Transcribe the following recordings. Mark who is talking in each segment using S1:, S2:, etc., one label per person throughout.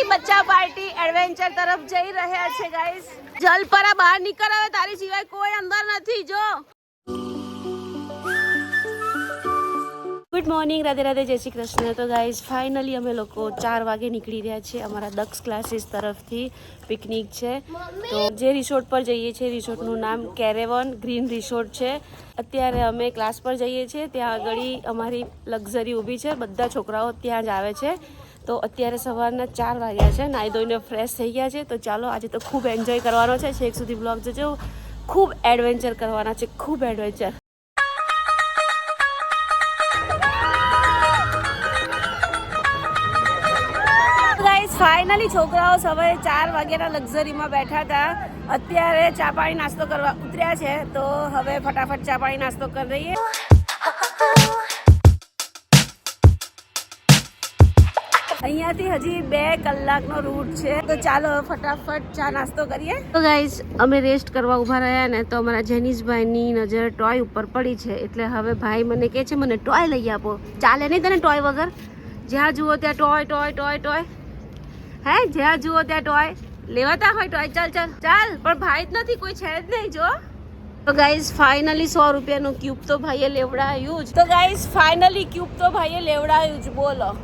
S1: Finally બચ્ચા party adventure તરફ જઈ રહ્યા છે ગાઈસ જલપરા બહાર નીકળ હવે, તારી સિવાય કોઈ અંદર નથી, જો. ગુડ મોર્નિંગ રાધે રાધે, જય શ્રી કૃષ્ણ. તો ગાઈઝ ફાઇનલી અમે લોકો ચાર વાગે નીકળી રહ્યા છીએ અમારા દક્ષ ક્લાસીસ તરફથી પિકનિક છે. તો જે રિસોર્ટ પર જઈએ છીએ રિસોર્ટનું નામ કેરેવન ગ્રીન રિસોર્ટ છે. અત્યારે અમે ક્લાસ પર જઈએ છીએ, ત્યાં આગળ અમારી લક્ઝરી ઊભી છે, બધા છોકરાઓ ત્યાં જ આવે છે. તો અત્યારે સવારના ચાર વાગ્યા છે નાહી ધોઈને ફ્રેશ થઈ ગયા છે. તો ચાલો, આજે તો ખૂબ એન્જોય કરવાનો છે. છેક સુધી બ્લોગ જજો. ખૂબ એડવેન્ચર કરવાના છે, ખૂબ એડવેન્ચર ફાઇનલી છોકરાઓ સવારે ચાર વાગ્યાના લક્ઝરીમાં બેઠા હતા. અત્યારે ચા પાણી નાસ્તો કરવા ઉતર્યા છે. તો હવે ફટાફટ ચા પાણી નાસ્તો કરી દઈએ અહીંયાથી હજી બે કલાકનો રૂટ છે. તો ચાલો ફટાફટ ચા નાસ્તો કરીએ. તો ગાઈસ અમે રેસ્ટ કરવા ઊભા રહ્યા ને તો અમારા જેનીશભાઈની નજર ટોય ઉપર પડી છે. એટલે હવે ભાઈ મને કહે છે, મને ટોય લઈ આપો. ચાલે નહીં તને ટોય વગર? જ્યાં જુઓ ત્યાં ટોય ટોય ટોય ટોય હે, જ્યાં જુઓ ત્યાં ટોય લેવાતા હોય ટોય ચાલ ચાલ. ચાલ, પણ ભાઈ જ નથી, કોઈ છે જ નહીં, જો. તો ગાઈઝ ફાઇનલી સો રૂપિયાનું ક્યુબ તો ભાઈએ લેવડાયું જ. તો ગાઈઝ ફાઇનલી ક્યુબ તો ભાઈએ લેવડાયું જ. બોલો.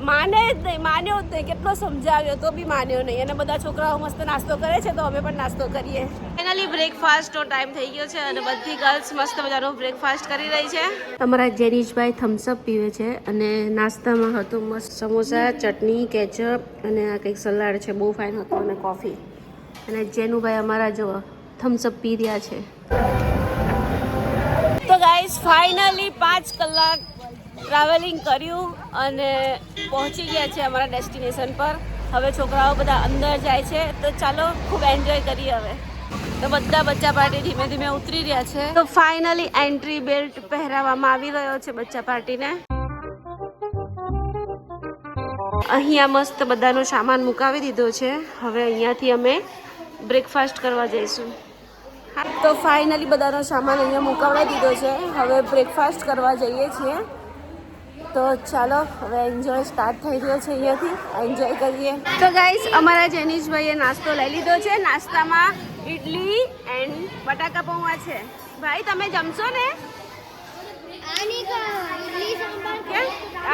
S1: માને જ નહીં માન્યો જ નહીં. કેટલો સમજાવ્યો તો બી માન્યો નહીં. અને બધા છોકરાઓ મસ્ત નાસ્તો કરે છે તો અમે પણ નાસ્તો કરીએ. ફાઇનલી બ્રેકફાસ્ટનો ટાઈમ થઈ ગયો છે અને બધી ગર્લ્સ મસ્ત મજાનો બ્રેકફાસ્ટ કરી રહી છે. અમારા જેનીશભાઈ થમ્સઅપ પીવે છે અને નાસ્તામાં હતું મસ્ત સમોસા ચટણી કેચઅપ અને આ કંઈક સલાડ છે બહુ ફાઇન હતું અને કોફી અને જેનુભાઈ અમારા જો થમ્સઅપ પી રહ્યા છે. તો ગાઈઝ ફાઇનલી પાંચ કલાક ટ્રાવેલિંગ કર્યું અને પહોંચી ગયા છે અમારા ડેસ્ટિનેશન પર. હવે છોકરાઓ બધા અંદર જાય છે. તો ચાલો, ખૂબ એન્જોય કરીએ હવે. તો બધા બચ્ચા પાર્ટી ધીમે ધીમે ઉતરી રહ્યા છે. તો ફાઇનલી એન્ટ્રી બેલ્ટ પહેરાવવામાં આવી રહ્યો છે બચ્ચા પાર્ટીને. અહીંયા મસ્ત બધાનો સામાન મુકાવી દીધો છે. હવે અહીંયાથી અમે બ્રેકફાસ્ટ કરવા જઈશું. તો ફાઇનલી બધાનો સામાન અહીંયા મુકાવડાવી દીધો છે. હવે બ્રેકફાસ્ટ કરવા જઈએ છીએ. તો ચાલો હવે એન્જોય સ્ટાર્ટ થઈ રહ્યો છે અહીંયાથી. એન્જોય કરીએ. તો ગાઈસ અમારા જેનીશભાઈએ નાસ્તો લઈ લીધો છે. નાસ્તામાં ઇડલી એન્ડ બટાકા પૌવા છે. ભાઈ તમે જમશો ને?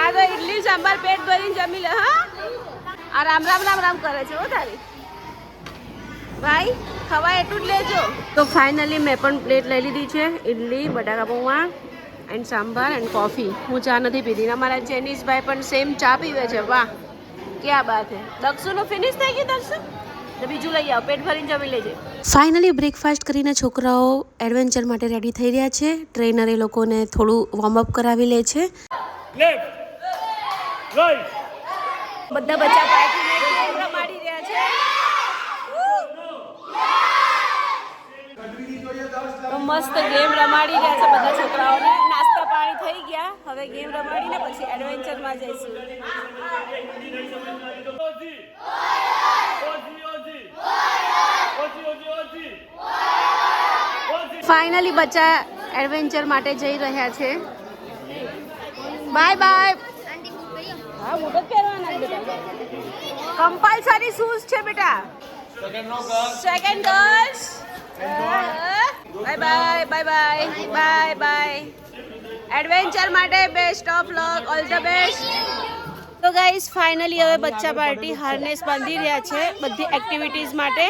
S1: આ તો ઇડલી સાંભાર પેટ ભરીને જમી લે હા? આ રામ રામ રામ રામ કરે છે હો તારી. ભાઈ ખવાય એટલું જ લેજો. તો ફાઇનલી મેં પણ પ્લેટ લઈ લીધી છે ઇડલી બટાકા પૌવા. એન્ડ સાંભાર એન્ડ કોફી હું ચા નથી પીધી અમારા જેનીશભાઈ પણ સેમ ચા પીવે છે. વાહ. ક્યાં બાત હે. દક્ષુનું ફિનિશ થઈ ગયું દક્ષુ તો બીજું લઈ આવ. પેટ ભરીને જમી લેજે. ફાઇનલી બ્રેકફાસ્ટ કરીને છોકરાઓ એડવેન્ચર માટે રેડી થઈ રહ્યા છે. ટ્રેનર એ લોકોને થોડું વોર્મઅપ કરાવી લે છે. બધા બચ્ચા રમાડી રહ્યા છે. તો મસ્ત ગેમ રમાડી રહ્યા છે બધા છોકરાઓને નાસ્તા પાણી થઈ ગયા હવે ગેમ રમાડીને પછી એડવેન્ચરમાં જઈશું.
S2: ઓજી ઓજી ઓજી ઓજી ઓજી ઓજી ઓજી
S1: ફાઇનલી બચ્ચા એડવેન્ચર માટે જઈ રહ્યા છે બાય બાય કમ્પલસરી શૂઝ છે બેટા. Second girls bye bye bye bye bye bye adventure માટે best of luck all the best તો ગાઈઝ ફાઇનલી હવે બચ્ચા પાર્ટી હાર્નેસ બાંધી રહ્યા છે બધી એક્ટિવિટીઝ માટે.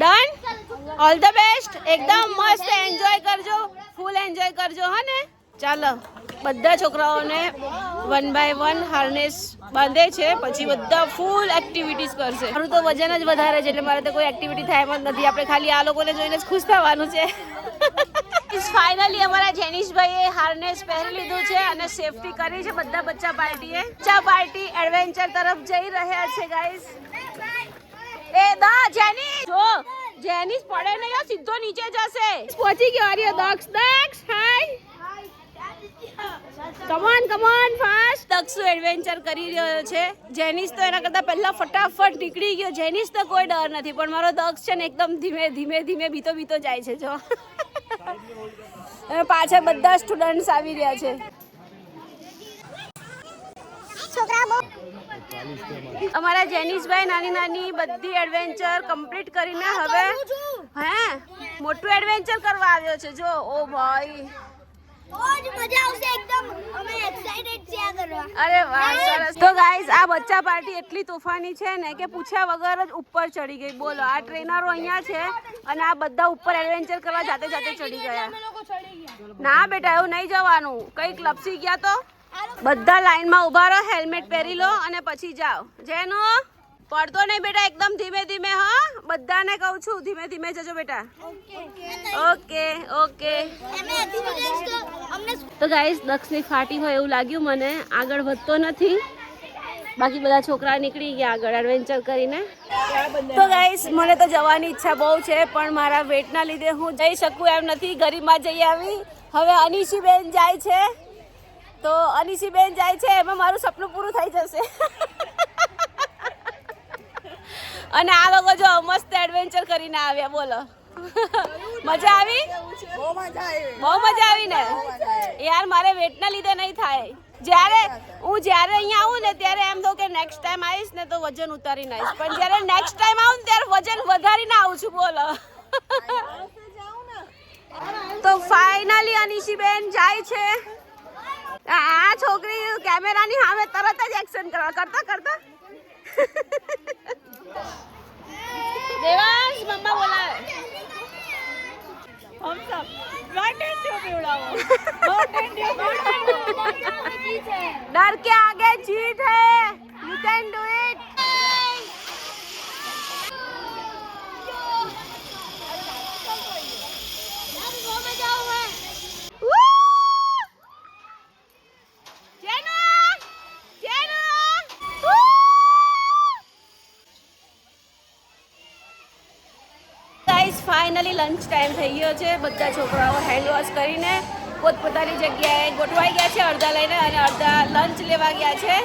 S1: ડન ઓલ ધ બેસ્ટ એકદમ મસ્ત એન્જોય કરજો. ફૂલ એન્જોય કરજો, હા ને? ચાલો, બધા છોકરાઓને વન બાય વન હાર્નેસ બાંધે છે, પછી બધા ફૂલ એક્ટિવિટીઝ કરશે. મારું તો વજન જ વધારે છે, એટલે મારે તો કોઈ એક્ટિવિટી થાય એમ જ નથી. આપણે ખાલી આ લોકોને જોઈને જ ખુશ થવાનું છે. ફાઇનલી અમારા જેનિશભાઈએ હાર્નેસ પહેરી લીધું છે અને સેફટી કરી છે બધા બચ્ચા પાર્ટીએ. બચ્ચા પાર્ટી એડવેન્ચર તરફ જઈ રહ્યા છે ગાઈઝ એ દા જેની જો, જેનિશ પડે નહીં સીધો નીચે જશે. પહોંચી ગયો, Arya, Daksh Daksh hi come on come on fast Dakshu adventure કરી રહ્યો છે? જેનિસ તો એના કરતાં પહેલાં ફટાફટ નીકળી ગયો. જેનિસ તો કોઈ ડર નથી પણ મારો દક્ષ છે ને એકદમ ધીમે ધીમે ધીમે બીતો બીતો જાય છે જો. પાછળ બધા સ્ટુડન્ટ્સ આવી રહ્યા છે. અમારા જેનિશભાઈ નાની નાની બધી એડવેન્ચર કમ્પ્લીટ કરીને હવે હે? મોટું એડવેન્ચર કરવા આવ્યો છે જો. ઓ ભાઈ.
S3: બહુ જ મજા આવશે એકદમ અમે એક્સાઇટેડ છે આ કરવા
S1: અરે વાહ સરસ. તો ગાઈસ આ બચ્ચા પાર્ટી એટલી તોફાની છે ને કે પૂછ્યા વગર જ ઉપર ચડી ગઈ. બોલો આ ટ્રેનરો અહીંયા છે અને આ બધા ઉપર એડવેન્ચર કરવા જાતે જાતે ચડી ગયા. ના બેટા એવું નહીં જવાનું. કંઈક લપસી ગયા તો બધા લાઈનમાં ઊભા રહો હેલ્મેટ પહેરી લો અને પછી જાઓ. જેનો પડતો નહીં બેટા, એકદમ ધીમે ધીમે, હા? બધાને કહું છું, ધીમે ધીમે જજો બેટા. Okay okay.
S3: તો
S1: ગાઈસ દક્ષની ફાટી હોય એવું લાગ્યું મને, આગળ વધતો નથી. બાકી બધા છોકરા નીકળી ગયા આગળ એડવેન્ચર કરીને. તો ગાઈસ મને તો જવાની ઈચ્છા બહુ છે, પણ મારા વેટના લીધે હું જઈ શકું એમ નથી. ગરીબમાં જઈ આવી. હવે અનિશીબેન જાય છે. તો અનિશીબેન જાય છે, એમાં મારું સપનું પૂરું થઈ જશે. અને આ લોકો જો મસ્ત એડવેન્ચર કરીને આવ્યા બોલો. મજા આવી? બહુ મજા આવી. ને? યાર મારે વેટના લીધે નહીં થાય. જ્યારે હું જ્યારે અહીંયા આવું ને ત્યારે એમ થયું કે નેક્સ્ટ ટાઈમ આવીશ ને તો વજન ઉતારીને આવીશ. પણ જ્યારે નેક્સ્ટ ટાઈમ આવું ને ત્યારે વજન વધારીને આવું છું બોલો. તો ફાઇનલી અનિશીબેન જાય છે. આ છોકરી કેમેરાની સામે તરત જ એક્શન કરવા કરતા કરતા? देवांश मम्मा बोला हम सब डर के आगे जीत है। You can do it lunch time થઈ ગયો છે. બધા છોકરાઓ હેન્ડ વોશ કરીને પોતપોતાની જગ્યાએ ગોઠવાઈ ગયા છે અડધા લઈને અને અડધા લંચ લેવા ગયા છે.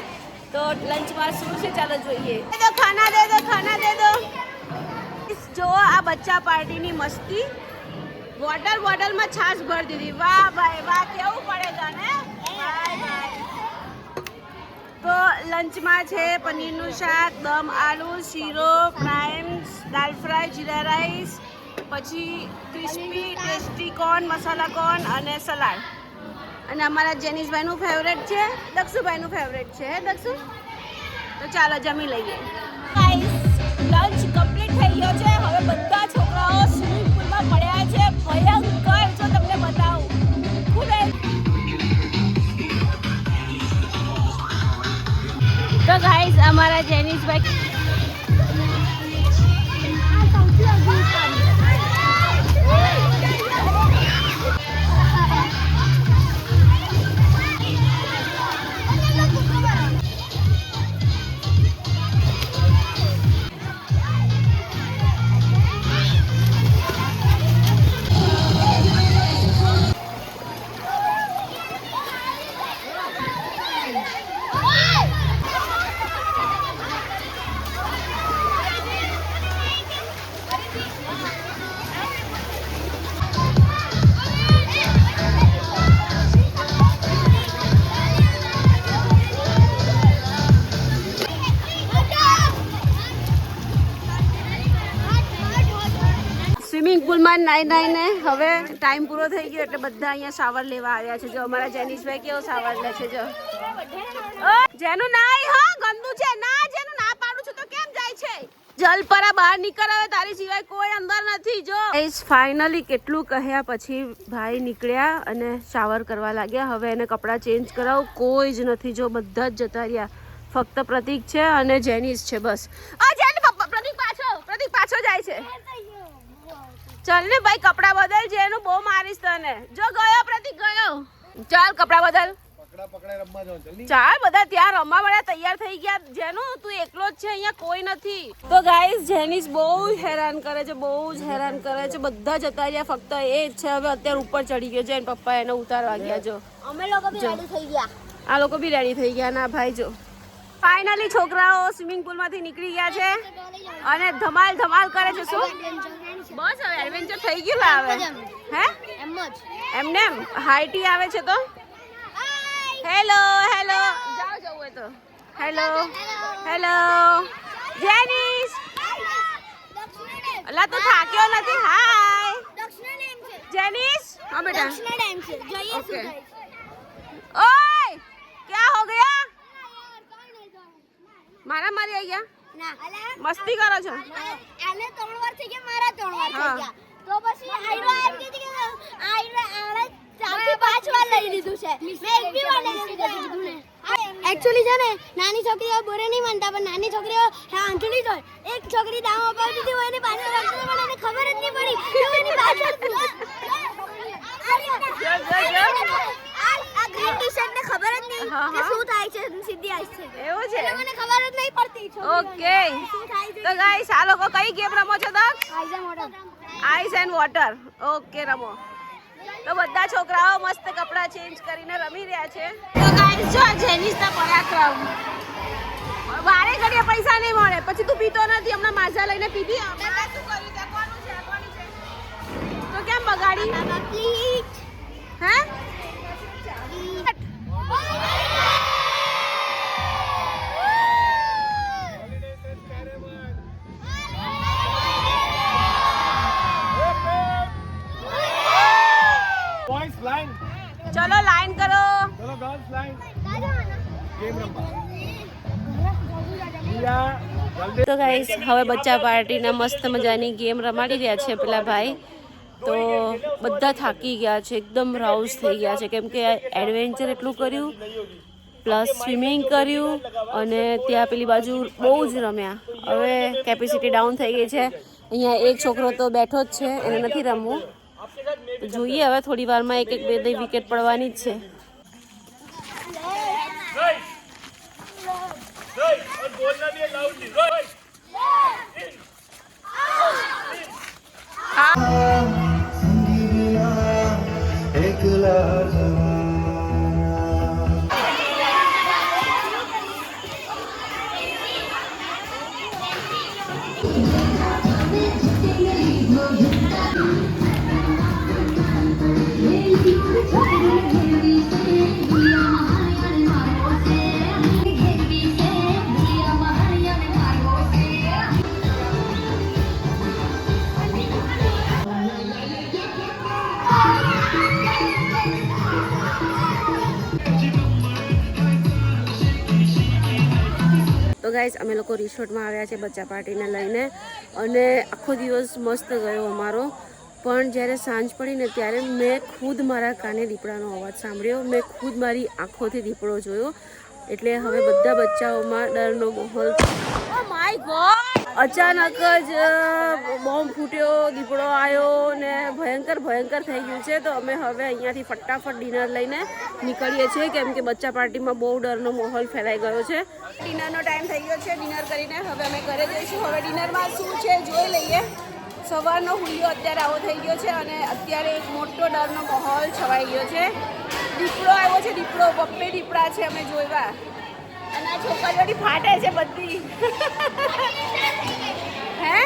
S1: તો લંચમાં શું છે? ચાલો જોઈએ. તો ખાના દે દો, ખાના દે દો. જો આ બચ્ચા પાર્ટીની મસ્તી. વોટર બોટલમાં છાશ ભરી દીધી. વાહ ભાઈ, વાહ, કેવું પડે ને ભાઈ ભાઈ તો લંચમાં છે પનીરનું શાક, દમ આલુ, શીરો પ્રાઇમ્સ દાલ ફ્રાય, જીરા રાઈસ પછી crispy tasty corn masala corn અને સલાડ અને અમારા જેનિસભાઈનું ફેવરેટ છે દક્ષુભાઈનું ફેવરેટ છે હે દક્ષુ? તો ચાલો જમી લઈએ. લંચ કમ્પ્લીટ થઈ ગયો છે. હવે બધા છોકરાઓ સ્વિમિંગ પુલમાં પડ્યા છે. ભયંકર જો તમને બતાવું. ખૂબ જ તો ગાઈઝ અમારા જેનિશભાઈ પુલમાં નાઈ નાઈને હવે ટાઈમ પૂરો થઈ ગયો એટલે બધા અહીંયા શાવર લેવા આવ્યા છે. જો અમારા જેનિશભાઈ કેવો શાવર લે છે, જો. જેનું નાઈ, હા, ગંદુ છે. ના, જેનું ના પાડું છું તો કેમ જાય છે? જલપરા બહાર નીકળ હવે, તારી સિવાય કોઈ અંદર નથી, જો. ફાઇનલી કેટલું કહ્યા પછી ભાઈ નીકળ્યા અને શાવર કરવા લાગ્યા. હવે એને કપડાં ચેન્જ કરાવું. કોઈ જ નથી, જો, બધા જ જતા રહ્યા. ફક્ત પ્રતિક છે અને જેનિસ છે, બસ. આ જેન પ્રતિક પાછો પ્રતિક પાછો જાય છે. ચાલ ને ભાઈ કપડા બદલ છે એનું બહુ મારીશ તને. જો ગયો પ્રતિક ગયો. ચાલ કપડા બદલ. ચાલ બધા ત્યાં રમવા વાળા તૈયાર થઈ ગયા. જેનું તું એકલો જ છે અહીંયા કોઈ નથી. તો ગાઈસ જેનિસ બહુ જ હેરાન કરે છે બહુ જ હેરાન કરે છે બધા જતા રહ્યા ફક્ત એ જ છે. હવે અત્યારે ઉપર ચડી ગયો છે એને પપ્પા એને ઉતારવા ગયા જો.
S3: અમે લોકો બી રેડી થઈ ગયા.
S1: આ લોકો બી રેડી થઈ ગયા. ના ભાઈ જો. ફાઇનલી છોકરાઓ સ્વિમિંગ પુલમાંથી નીકળી ગયા છે. અને ધમાલ ધમાલ કરે છે શું? બસ હવે એડવેન્ચર થઈ ગયું લાવે હે?
S3: એમ જ.
S1: એમને એમ? હાઈટી આવે છે તો? હેલો હેલો જાઓ જવું હોય તો. હેલો હેલો જેનિસ અલા તું થાક્યો નથી? હાય જેનિસ હા બેટા. ઓકે ઓય ક્યાં હો ગયા? મારા મારી આઈ ગયા. મસ્તી કરો છો?
S3: આને ત્રણ વાર થઈ ગયા મારા ત્રણ વાર થઈ ગયા. તો પછી આઈરો એમ કીધી કે આઈરો આણે ચારથી પાંચ વાર લઈ લીધું છે. મેં એક બી વાર લઈ લીધું ને એકચ્યુઅલી છે. ને નાની છોકરીઓ બોરે નહીં માનતા પણ નાની છોકરીઓ હા આંચળી જ હોય એક છોકરી દામ અપાવતી હતી હોય એની પાછળ રાખતી પણ એને ખબર જ નહીં પડી એની પાછળ છું. આ આ ગ્રીન ટી-શર્ટ ને ખબર જ નહીં
S1: હા,
S3: કે શું થાય છે સીધી આઈસ છે.
S1: એવું છે?
S3: મને ખબર જ નહીં પડતી
S1: ઓકે. તો ગાઈસ આ લોકો કઈ ગેમ રમો છો Daksh ice and water okay રમો. તો બધા છોકરાઓ મસ્ત કપડાં ચેન્જ કરીને રમી રહ્યા છે. તો ગાઈસ જો જેનિસના પરાક્રમ. વારે ઘડીએ પૈસા નહીં મળે. પછી તું પીતો નથી. હમણાં માઝા લઈને પીધી? અમે શું કર્યું? છે કોનું છે કોની છે. તો કેમ બગાડી? હે? ચલો લાઈન કરો.
S2: ચલો ગર્લ્સ લાઈન ગેમ રમવા.
S1: તો ગાઈસ હવે બચ્ચા પાર્ટીના મસ્ત મજાની ગેમ રમાડી રહ્યા છે પેલા ભાઈ. તો બધા થાકી ગયા છે, એકદમ રાઉઝ થઈ ગયા છે. કેમ કે એડવેન્ચર એટલું કર્યું પ્લસ સ્વિમિંગ કર્યું અને ત્યાં પેલી બાજુ બહુ જ રમ્યા. હવે કેપેસિટી ડાઉન થઈ ગઈ છે. અહીંયા એક છોકરો તો બેઠો જ છે, એને નથી રમવું. જોઈએ હવે થોડી વારમાં એક એક બે બે વિકેટ પડવાની જ છે.
S2: Right.
S1: love. ગાઈઝ અમે લોકો રિસોર્ટમાં આવ્યા છે બચ્ચા પાર્ટીને લઈને. અને આખો દિવસ મસ્ત ગયો અમારો. પણ જ્યારે સાંજ પડી ને ત્યારે મેં ખુદ મારા કાને દીપડાનો અવાજ સાંભળ્યો. મેં ખુદ મારી આંખોથી દીપડો જોયો. એટલે હવે બધા બચ્ચાઓમાં ડરનો માહોલ oh માય ગોડ અચાનક જ બોમ્બ ફૂટ્યો, દીપડો આવ્યો ને ભયંકર ભયંકર થઈ ગયું છે. તો અમે હવે અહીંયાથી ફટાફટ ડિનર લઈને નીકળીએ છીએ, કેમ કે બચ્ચા પાર્ટીમાં બહુ ડરનો માહોલ ફેલાઈ ગયો છે. ડિનરનો ટાઈમ થઈ ગયો છે ડિનર કરીને. હવે અમે ઘરે જઈશું. હવે ડિનરમાં શું છે જોઈ લઈએ. સવારનો હુલિયો અત્યારે આવો થઈ ગયો છે અને અત્યારે એક મોટો ડરનો માહોલ છવાઈ ગયો છે. દીપડો આવ્યો છે, દીપડો બપ્પે દીપડા છે, અમે જોયા છોકરીઓની ફાટે છે બધી. હે?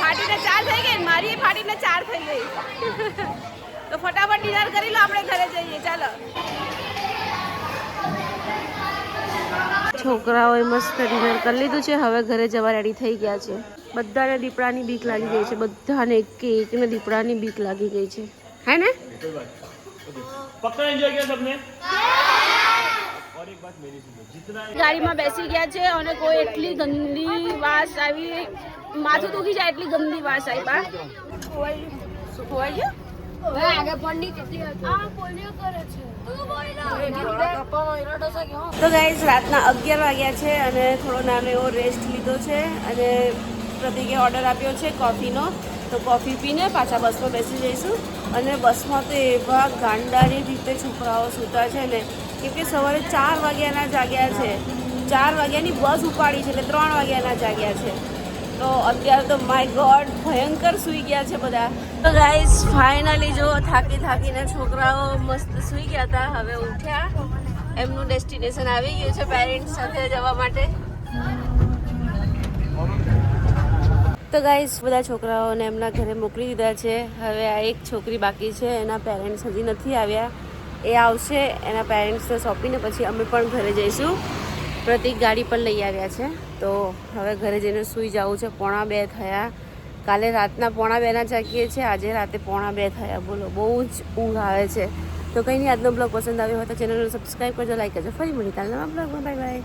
S1: ફાટીને ચાર થઈ ગઈ મારી ફાટીને ચાર થઈ ગઈ. તો ફટાફટ ડિનર કરી લો આપણે ઘરે જઈએ. ચાલો. છોકરાઓએ મસ્ત ડિનર કરી લીધું છે. હવે ઘરે જવા રેડી થઈ ગયા છે. બધાને દીપડાની બીક લાગી ગઈ છે. બધાને એક એકને દીપડાની બીક લાગી ગઈ છે. હે ને?
S2: પક્કા એન્જોય તમને
S1: ગાડીમાં બેસી ગયા છે અને કોઈ એટલી ગંદી વાસ આવી, માથું દુખી જાય એટલી ગંદી વાસ આવી, બા. તો ગાઈઝ રાતના અગિયાર વાગ્યા છે અને થોડો નાનો એવો રેસ્ટ લીધો છે અને પ્રતિકે ઓર્ડર આપ્યો છે કોફીનો તો કોફી પીને પાછા બસમાં બેસી જઈશું. અને બસમાં તો એવા ગાંડાની રીતે છોકરાઓ સૂતા છે ને કેમ કે સવારે ચાર વાગ્યાના જાગ્યા છે. ચાર વાગ્યાની બસ ઉપાડી છે એટલે ત્રણ વાગ્યાના જાગ્યા છે. તો અત્યારે તો માય ગોડ ભયંકર સૂઈ ગયા છે બધા. તો ગાઈઝ ફાઇનલી જો થાકી થાકીને છોકરાઓ મસ્ત સૂઈ ગયા હતા. હવે ઉઠ્યા. એમનું ડેસ્ટિનેશન આવી ગયું છે પેરેન્ટ્સ સાથે જવા માટે. તો ગાઈઝ બધા છોકરાઓને એમના ઘરે મોકલી દીધા છે. હવે આ એક છોકરી બાકી છે. એના પેરેન્ટ્સ હજી નથી આવ્યા. એ આવશે, એના પેરેન્ટ્સને સોંપીને પછી અમે પણ ઘરે જઈશું. પ્રતિક ગાડી પણ લઈ આવ્યા છે. તો હવે ઘરે જઈને સૂઈ જવું છે. પોણા બે થયા. કાલે રાતના પોણા બેના જાગીએ છીએ. આજે રાતે પોણા બે થયા. બોલો, બહુ જ ઊંઘ આવે છે. તો કંઈ નહીં, આજનો બ્લોગ પસંદ આવ્યો હોય તો ચેનલને સબસ્ક્રાઈબ કરજો લાઈક કરજો. ફરી મળી કાલના બ્લોગમાં. Bye bye